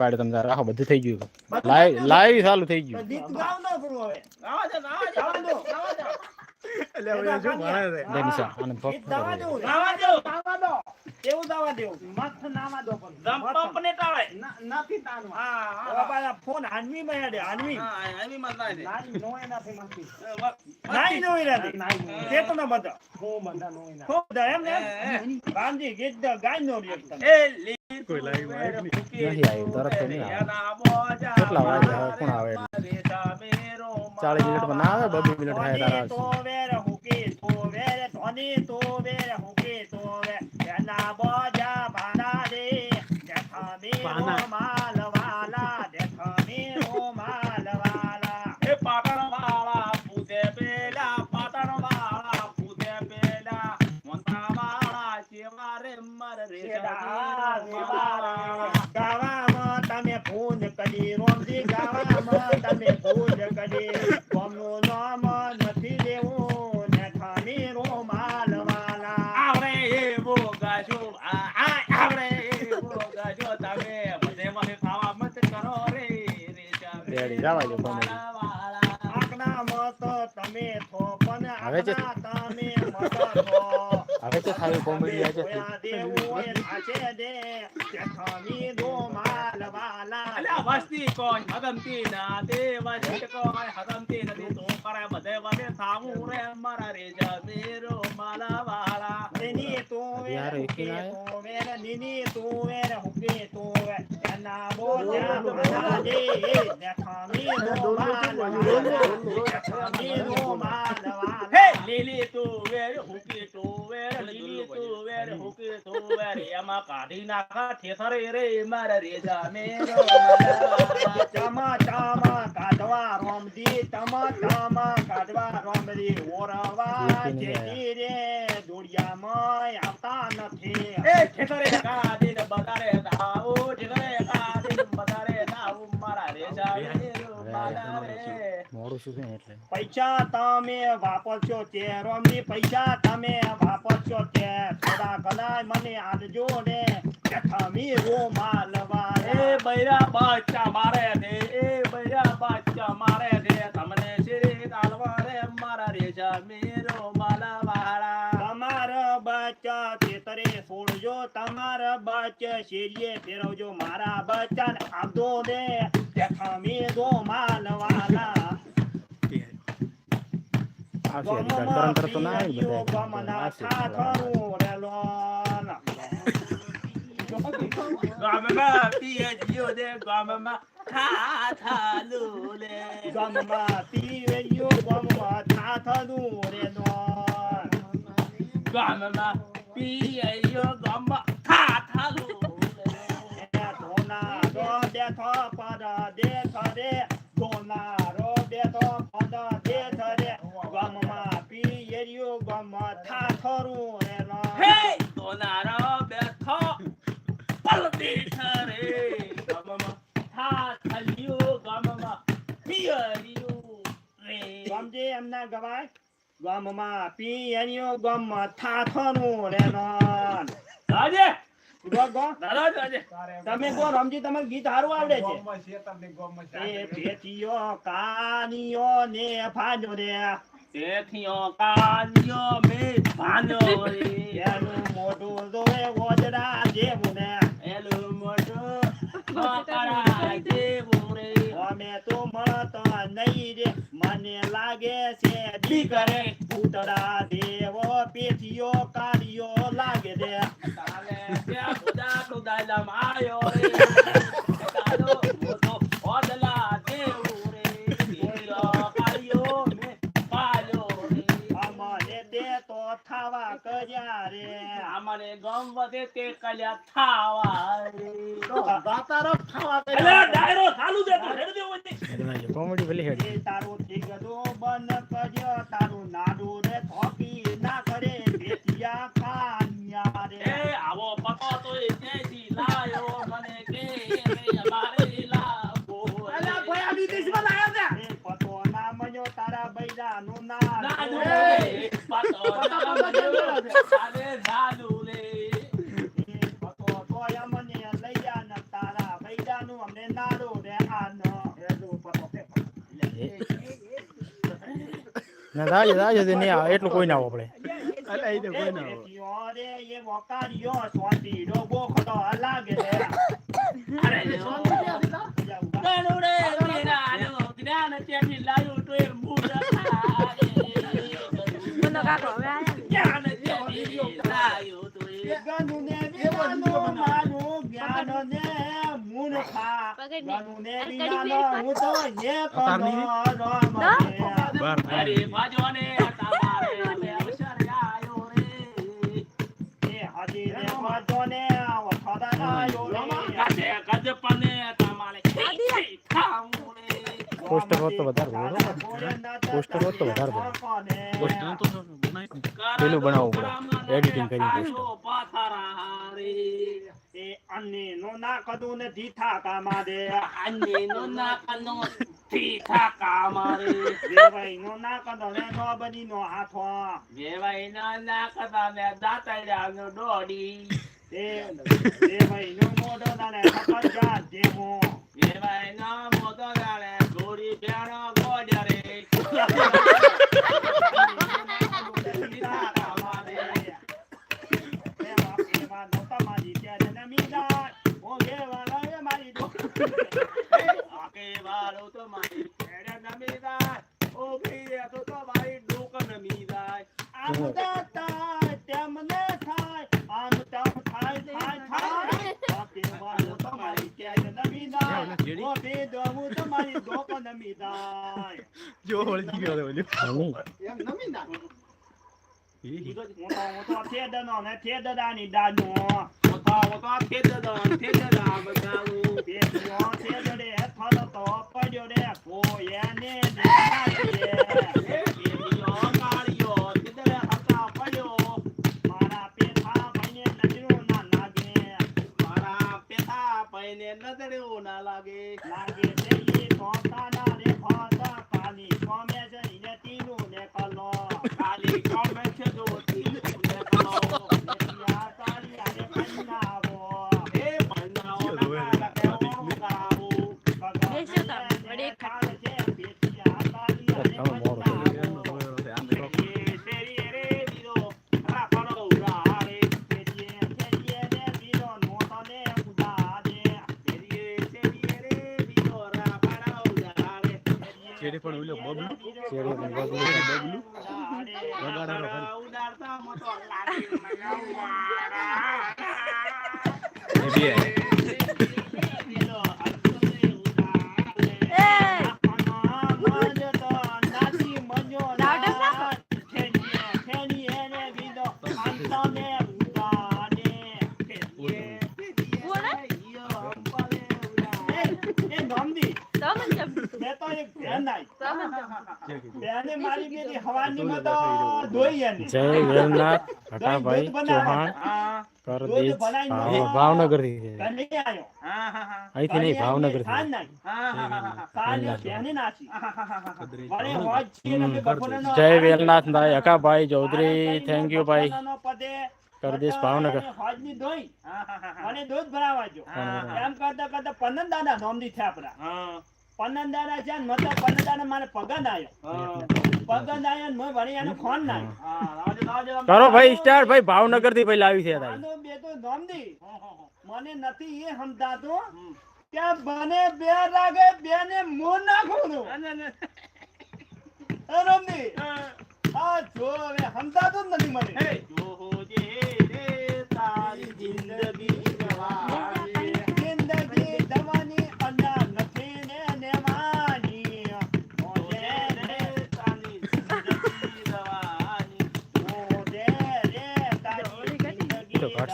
પાડે તમે તારે. રાખો બધું થઈ ગયું. લાઈવ લાઈવ ચાલુ થઈ ગયું. ગીત ગાવ ના પૂરું હવે. આવા દે આવા દે આવા દે આવા દે. એટલે હવે જો ભણે રે દેનિસા અને ભક્ત ગીત ફક્ત ગાવા. આવા ગાવા દો. એવું ગાવા દો. મત નાવા દો પણ. દમ પંપ ને ટાળે. નથી તાનું હા હા. બાબા ફોન હાનવી માં હેડે હાનવી. હા હાનવી માં ના દે નાઈ નોય નથી મસ્તી નાઈ નોય નથી. નાઈ તે તો ના બધા. હું બધા નોય ના. ખૂબ બધા એમ ને. ગાંધી ગીત દ- ગાઈ નો રે એ કોઈ લાઈવમાં આવી નથી આવ્યું, તરત તો નહીં આવે. એના કેટલા વાગે આવે? કોણ આવે? ચાલીસ મિનિટમાં ના આવે બબે મિનિટ થાય તારા જવા. દો, કોમેડી. હવે છે. હવે તો થાય કોમેડી આજે. વસ્તી કોઈ હદમતી ના તે વસ્તી કોઈ હદમતી નથી તું કરે બધે વધે સામું રે મારા રે જમીરો માલા વાળા નીની તું યાર, વેર એકી ના હુકે તું વેર નીની તું વેર હુકે તું વેર. એના બોજા ભાડા દે દેખામી રો માલવાલા દેખામી રો હે લીલી તું હુકી તું લીલી તું હુકી તું એમાં કાઢી નાખા ઠેસરે રે મારા રે જમીરો માલા વાળા ચમા ચમા કાઢવા રોમજી ચમા ચમા કાઢવા રોમજી. ઓરવા જેતી રે દુડિયામાં આવતા નથી. એ ઠેસરે કાઢીને બતારે દાવો ઠેસરે કાઢીને બતારે દાવો મારા રે જમીરો માલા રે મોડું શું ને એટલે? પૈસા તમે વાપરશો તે રોમની પૈસા તમે વાપરશો તે. થોડા ઘણા મને આલજો ને. તમે રો માલવા એ બૈરા બાચા મારે દે એ બૈરા બાચા મારે દે તમને શ્રી તાલવા રે મારા રેજા મેરો માલા વાળા. તમાર બચ્ચા તેતરે છોડજો. તમારા બચ્ચા શેરીએ ફેરવજો. મારા બચ્ચા આપજો દે દેખામી દો માલવાલા કાંઈ તરત ના આવી બધા ગામમાં જીઓ દે ગામમાં થા લુલે ગમમાં થાથનું રેલોન ગામમાં પીએ યો ગામમાં થા થા લુલે એ ધોના રો દેથો પદ દેથ રે ધોના રો દેથો પદ દેથ રે ગમમાં પીયેરિયો ગમ થાથરું રેલોન હે! સોનારો બેઠો પલટી ઠરે ગામમાં થા થલિયો ગામમાં પિયરિયો રે. ગમજે એમના ગવાય? ગમમાં પીયેરિયો ગમ થાથનું રેલોન રાજે! ગો ગો તમે ગો રમજી તમને ગીત સારું આવડે છે? કાનિયો ને ફાજો રે. તેથીઓ કાન્યો મે ભાન્યો રે. એનું મોઢું જોવે ગોજરા જેવું ને. જેવું રે. અમે તો મળતો નહીં રે. મને લાગે છે દીકરે ઉતરા દેવો પેથીઓ કાઢિયો લાગે રે દાતારો એટલે ડાયરો ચાલુ દે તું હેડ દે કોમેડી ભલે હેડી તારું કરજો તારું નાડું રે થોપી ဒါရဒါရစနေရအဲ့လိုကိုနေပါဗလေအဲ့အဲ့တော့ကိုနေပါရောတဲ့ရေဘောကာဒီရောသွားတီတော့ဘောကတော့အလာကလေးအဲ့လေသွားတီရတာဒါလို့လေဒီနာတော့ဒီနာနဲ့ပြန်ပြီးလာလို့တွေ့မှုတာဘယ်တော့ကတော့ဗျာညာ પોસ્ટર હોત તો વધારે પોસ્ટર હોત તો વધારે પેલું બનાવવું પડે. Editing કરીને પોસ્ટર. પાથરા no એ અન્ને નો ના કદું ને ધીથા કામા દે આને no નાકનો ઠીઠા કામારે દેવાઈ નો ના કદો ને નો બની નો હાથો વેવાઈ ના નાકતા ને દાતડ્યા નો ડોડી એ દેવાઈ નો મોઢો દાને સફર જા દેવો વેવાઈ આમ તેમ થાય થાય થાય બાપી માં નો. તમારી ત્યારે નમી નહીં. હું. તો હું તો થેદનો ને થેદડાની દાનો ના નજરો ના લાગે. લાગે તમને કેમ જય વેલનાથ હટાભાઈ ચૌહાણ. કરદેશ ભાવ- ભાવનગરથી છે. અહીંથી નહીં ભાવનગરથી જય વેલનાથ ભાઈ હકાભાઈ ચૌધરી થેન્ક યુ ભાઈ કરદેશ ભાવનગર. મને દૂધ ભરાવાજો એમ કરતા કરતા પનન દાદા નોમદી થયા આપડા પનન દાદા છે મતલબ મારે પગન આવ્યો પગન આવ્યો ને મેં વળી એનો ફોન ના કરો ભાઈ સ્ટાર ભાઈ ભાવનગરથી ભાઈ લાવી છે તારી. બે તો નોમદી મને નથી એ સમજાતો કે બને બે લાગે બે ને મો નાખું છું રમદી આ જો હવે સમજાતો જ નથી મને. જિંદગી તારી જિંદગી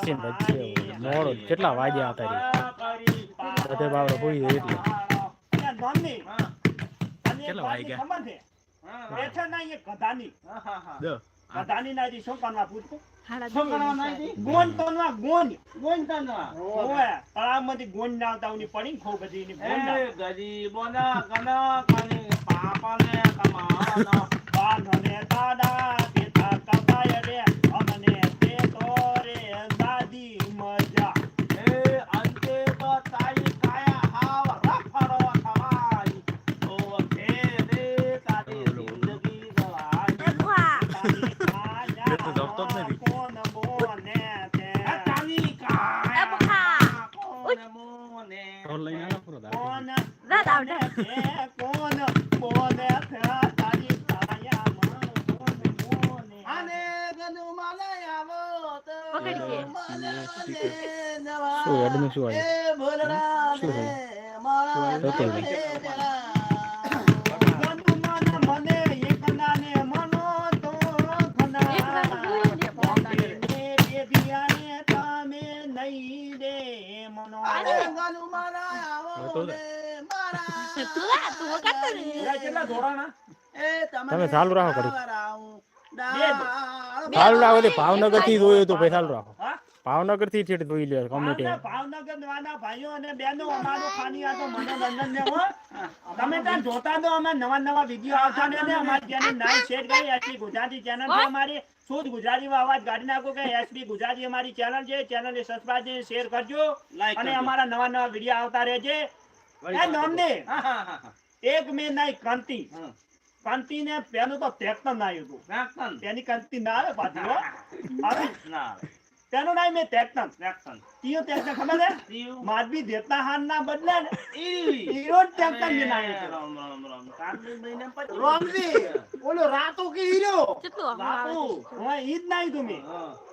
હવે. મોડો કેટલા વાગ્યા હતા રે બધે બાવડો હોઈ જાય એટલે. કેટલા વાગ્યા? બેઠા ના ગોન તળાવમાંથી ગોન આવતા ઉની પડી ગોન તે તો કેટલા ધોરણા? તમે ચાલુ રાખો ચાલુ રાખો ભાવનગરથી જોયું તો ભાઈ ચાલુ રાખો. ભાવનગરથી છેટ જોઈ લ્યો કમિટી ભાવનગર- ભાવનગર ભાઈઓ અને બહેનો અમારું ખાલી આ તો મનોરંજન ને હો. તમે ત્યાં જોતા તો અમે નવા નવા વિડિયો આવતા ને ને અમારી ચેનલ નાઈ શેર કરી. એસપી ગુજરાતી ચેનલ છે અમારી. શુદ્ધ ગુજરાતીમાં અવાજ કાઢી નાખો કે એસબી ગુજરાતી અમારી ચેનલ છે. ચેનલ ને સબસ્ક્રાઇબ શેર કરજો. અને અમારા નવા નવા વીડિયો આવતા રહેજે. એ નામ ને હા, હા, હા. એક મે નાઈ ક્રાંતિ ક્રાંતિ ને પેલું તો ટ્રેક્ટર ના આવ્યું હતું Reaction. તેની ક્રાંતિ ના આવે પાછી. હવે ના. આવે. તેનું નામ મેં ટ્રેક્ટર Reaction. કયો ટ્રેક્ટર ખબર છે? માધવી દેતા હાર ના બદલે ને હીરો ટ્રેક્ટર મેં પછી. રોમજી ઓલો રાતો કે હીરો? આવે બાપુ. હું ઈ જ તું મેં.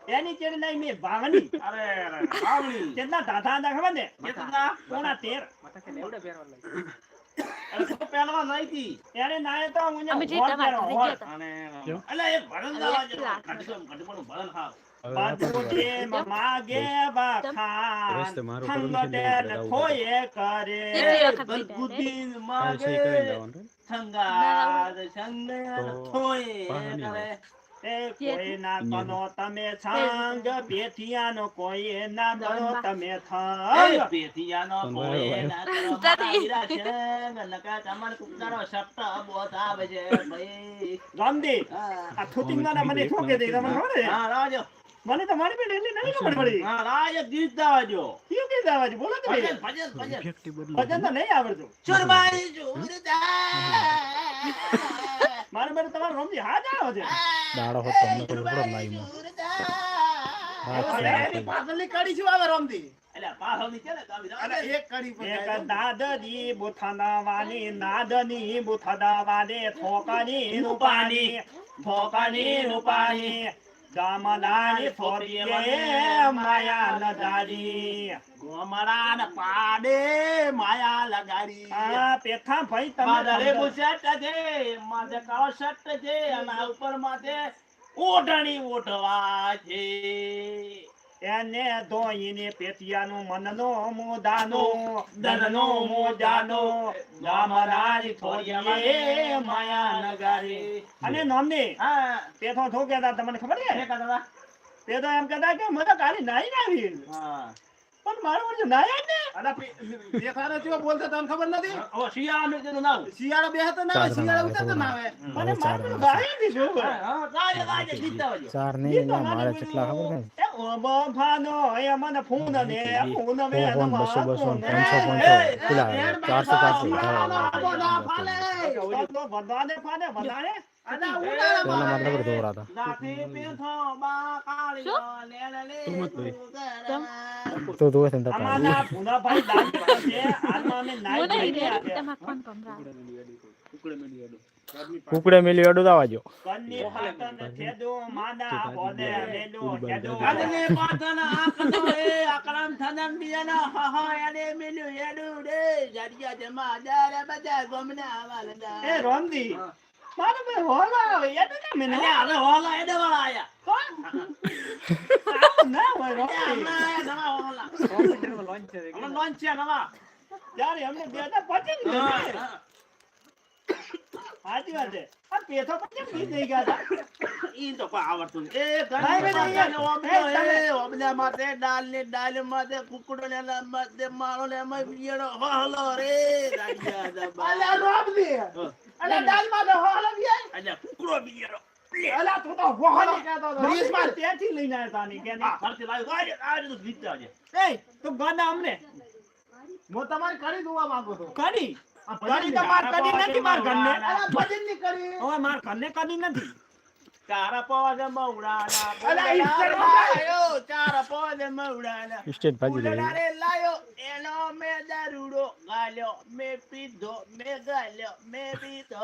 એની ચેડ નાઈ મેં ભાવની અરે, અરે, ભાવની કેટલા ધાધા હતા ખબર ને કેટલા? પોણા તેર. અરે, તો પહેલવાન નહીં હતી. એને નાય તો હું અમે જે. અને અલા, એ ભરણ જેવો. કેટલા? ઘડીકમ, ઘડીકમનું ભરણ. બાજુથી માગે ને નહીં ખોયે કરે? બલબુદ્દીન માગે સંગાદ સંગાદ થોય કરે. એ કોઈ ના બનો તમે છંગ પેઠિયાનો કોઈ ના બનો તમે થંગ પેથિયાનો કોઈ ના તમારે કુકડાનો શબ્દ બોત આવે છે ભાઈ. રામદી આ થૂતિંગ વાળા મને ઠોકે દે તમને ખબર છે? હા, રાજો. મને તો મારી બેન નહીં ખબર પડી. હા, રાજ ગીત ગાવાજો. કયું કે દાવા બોલો કે ભજન, ભજન, ભજન. ભજન તો નહીં આવડતું. મારે બેન તમારો રમજી હા જ આવે છે. દાડો હોત તો અમને ખબર પડે માં અરે. પાછળની કડી શું આવે રમતી એટલે પાછળની છે એક જાય. દાદની બુથાના નાદની બુથાદા વાલે થોકાની રૂપાની થોકાની રૂપાની. માયા ગોમડા પાડે માયા લગાડી. આ પેથા ભાઈ માધરે તમે બુશર્ટ છે માથે કાળો શર્ટ છે અને ઉપર માથે ઓઢણી ઓઢવા છે. એને ધોઈને પેટિયાનું મનનો મોદાનો દનનો મોજાનો ગામડાની થોડીએ માયા નગારી અને નોમની હા. પેથો થો કેતા તમને ખબર છે? તો એમ કહેતા કે મને કાલી નાઈ નાવી હા. પણ મારું વળી ના? યાદ ને અલા પેથાનો ચેવો બોલતો તને ખબર નથી? ઓ શિયાળાનું તેનું નામ શિયાળો બેહતો ના આવે ચાર શિયાળો જણા ઉતરતો ના આવે મને મારું જણા ગાઈ જો હા, હા, ગાજે, જીતતા હોય ચાર ને મારે કેટલા ખબર છે. એ ઓબફાનો એ મને ફોન ને ફોન મે ફોન બસો બસો ને. પાંચસો એ, પાંચસો એ, પેલા એ, ચારસો ચારસો એ, વધારે ફાલે. ફાને વધારે પેલા મારે ધોરા હતા બા તું મત લઈ. તો ધોવે છે અમારા પુનાભાઈ દાદી છે. આમાં અમે નાઈ કોણ કુકડે મેલી અડો દાવા જો. કન્ની પાટણ છેદો માદા બોલે મેલો છેદો આજને પાથાના આકતો એ આકરામ થનમ દિયાના હા હા એને મિલ્યું એડું રે. જડિયા જમા દારે બધા ગમના વાલદા એ રોંદી. મારે ભાઈ હોલા આવે તો કેમ મને હવે હોલા એડે વાળા આયા આવું ના હોય એ રોંદી હમણાં આયા નવા હોલા હમણાં લોન્ચ છે નવા ત્યારે અમને બે હજાર પચીસ ને. સાચી વાત છે આ પેથો કેમ નહીં થઈ ગયા હતા ઈ તો પણ આવડતું એ. ઓબલા, માથે ડાલ ને ડાલ માથે કુકડો ને લા માથે માળો ને એમાં બિયડો હોલો રે રાજા દબા. અલ્યા રમતી હા. અલ્યા દાલમાં તો હોલ આવી અલ્યા કુકડો બિયડો. અલા તું તો વહોલો કહેતો હતો. બ્રિજમાં ત્યાંથી લઈને આવ્યા તા ની કે આ ઘરથી લાવ્યો. આ આ રીતે ગીત ગાજે. એ તું ગાના અમને. હું તમારી કડી જોવા માંગુ છું. કડી કડી તો માર કડી નથી માર ઘરને. અલ્યા ભજનની કડી હવે માર ઘરને કડી નથી. ચાર પોદ મવડાના અલા, ઈ ફૂલડા લાયો, ચાર પોદ મવડાના સ્ટેજ ભાજી લાયો એનો મે ગાલ્યો મે પીધો મે ગાલ્યો મે પીધો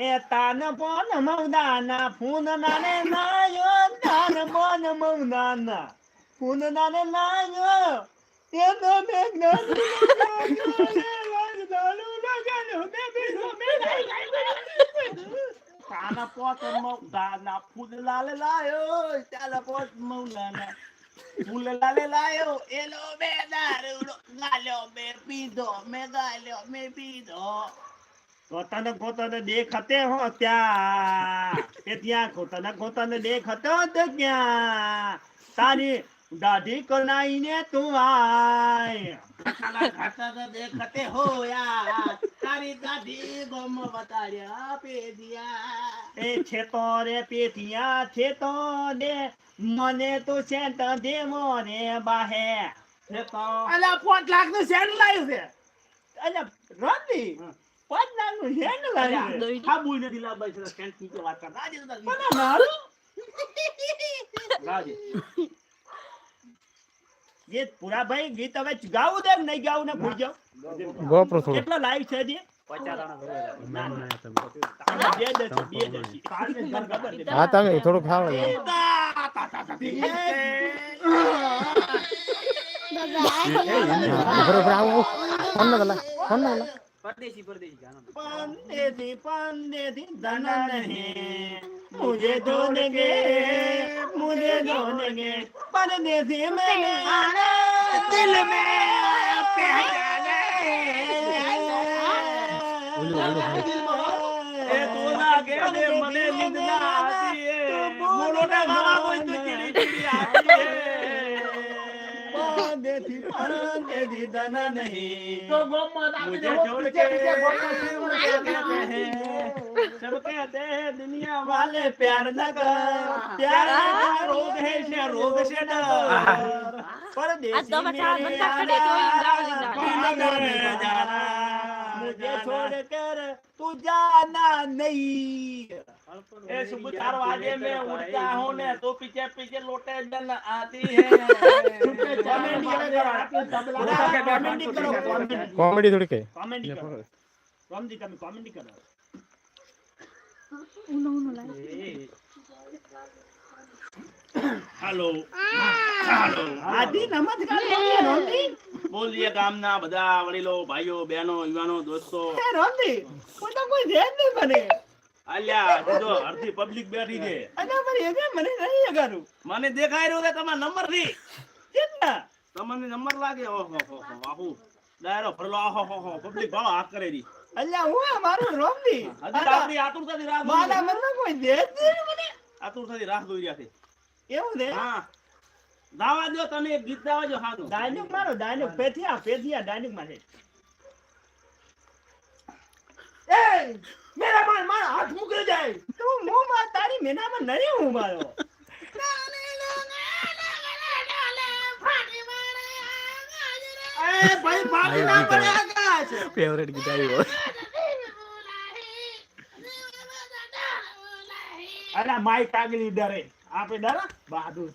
એ તાન પોન મૌદાના ફૂન નાને નાયો તાન પોન મૌદાના ફૂન નાને નાયો એ તો મે ગાલું ગાલું ગાલું મે બીજો મે તાના પોત મવડાના પોત મવડાના ફૂલલાલ લાયો me દારૂડો ગાલ્યો મે પીધો મે ગાલ્યો મે પીધો ગોતન ગોતન દેખતે હો ત્યાં એ ત્યાં ગોતન ગોતન દેખતો તો ક્યાં તારી દાઢી કનાઈને તું આય. ખાના ખાતા દેખતે હો યાર તારી દાઢી ગમ બતાડ્યા પેદિયા એ છે તો રે પેટિયા છે તો દે મને તો સેન્ટ દે મોરે બાહે. છે તો અલા પાંચ લાખનું સેન્ડ લાવ્યું છે. અલ્યા રોંદી પાંચ લાખનું હેન્ડ લાવ્યું હા બોઈ નથી લાવવા છે સ્ટેન્ડ વાત કર. રાજે તો તારી મને મારું? રાજે. ગીત પૂરા ભાઈ ગીત હવે ગાવું દે કે નહીં ગાવું ને ભૂલ જાઓ ગોપરો થોડું કેટલો લાઈવ છે હજી તમે બે દસ બે દસ હા તમે થોડું ખાવ ફોન ના ફોન ન ગલા પરદેશી પરદેશી ગાના पंडित पंडित धन नहीं मुझे ढूंढेंगे मुझे ढूंढेंगे परदेसी मैंने आना दिल में पहचाने એ તું લાગે ને મને નીંદ ના આવતી એ બોલો ને મારા કોઈ તો ચીડી ચીડી આવતી દેતી પણ દે દીધા નહીં. તો ગોમત આપી દે જોડ કે સબ કહેતે હે દુનિયા વાલે પ્યાર ન કર પ્યાર રોગ હે છે રોગ છે ડર. પરદેશી મેરે આના मुझे छोड़ कर तू जाना नहीं। ए सुबह चार में उठता हूँ ने तो पीछे पीछे लोटे जन आती तो है। कॉमेडी थोड़ी के कॉमेडी करो कॉमेडी करो। कॉमेडी करो। उनो उनो लाइक हेलो। हेलो आदि नमस्कार बोलिए रोटी બોલીએ ગામના બધા વડીલો ભાઈઓ બહેનો યુવાનો દોસ્તો. રામજી પોતા કોઈ છે જ નહીં મને. અલ્યા જો અડધી પબ્લિક બેઠી છે. અના મને એ મને નહીં લગાડું મને દેખાઈ રહ્યો છે તમારો નંબરની? કેટલા તમને નંબર લાગે? ઓહો હો હો આહુ ડાયરો ભરલો. આહો હો હો પબ્લિક ભાવ હાથ કરે રી અલ્યા હું મારું રોમલી હજી આપણી આતુરતાથી રાહ મારા મનમાં કોઈ દેજ નહીં મને. આતુરતાથી રાહ જોઈ રહ્યા છે. એવું ને હા. દાવા દો તમે ગીત દાવા જો સાદું ડાયલોગ મારો ડાયલોગ પેથિયા પેથિયા ડાયલોગ મારે એ મેરા માર માર હાથ મૂકી જાય તું મો માં તારી મેનામાં નરી હું મારો? એ ભાઈ ફાટી ના પડે આકાશ ફેવરેટ ગીત આવ્યો અલા માઈક આગલી ડરે. આપે ડરા? બહાદુર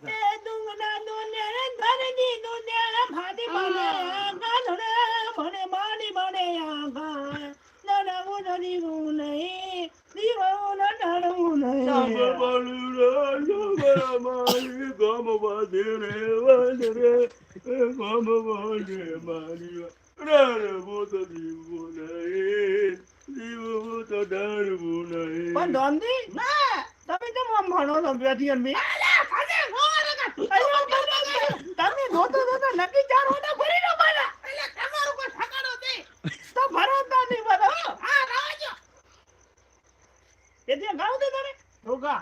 પણ ધોંધી ના તમે કેમ આમ ભણો છો બેઠી અને તમે- નક્કી ચાર ભરી તો ગાવ દે રોકા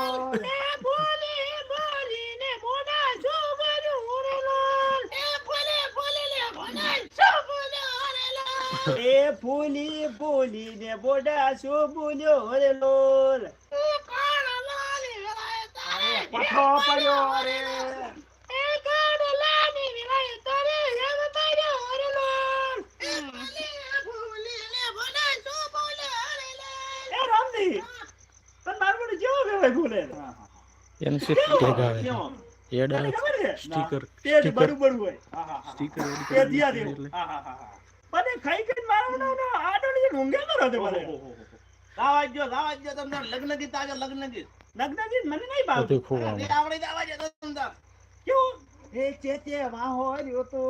એ ફૂલી ફૂલી ને બોડા શું બોલ્યો રે લોલ. પઠો પડ્યો રે એમ કેવો? એડ સ્ટીકર છે? સ્ટીકર બરોબર હોય. હા, હા, હા, સ્ટીકર તે દિયા દેવું હા, હા, હા, મને ખાઈ ખાઈને મારો ઊંઘે કરો તે મને દાવા જો દાવા જો તમને લગ્ન ગીત આજે લગ્ન ગીત. લગ્ન ગીત મને નહીં ભાવતું. બધું ગીત આવડે આવા જો તમને. કેવું? એ ચેતે વાહો રહ્યો તો.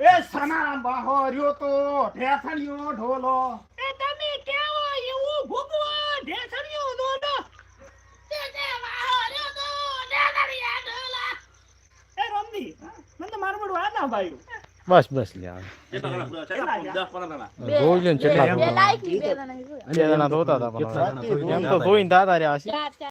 એ સનારામ બાહો રહ્યો તો ઢેસણિયો ઢોલો એ રમદી મને તો મારું બધું આ ના ભાઈ બસ બસ લે. જોઈ લે કેટલા બે જણા હતા પણ. એમ તો દાદા રહ્યા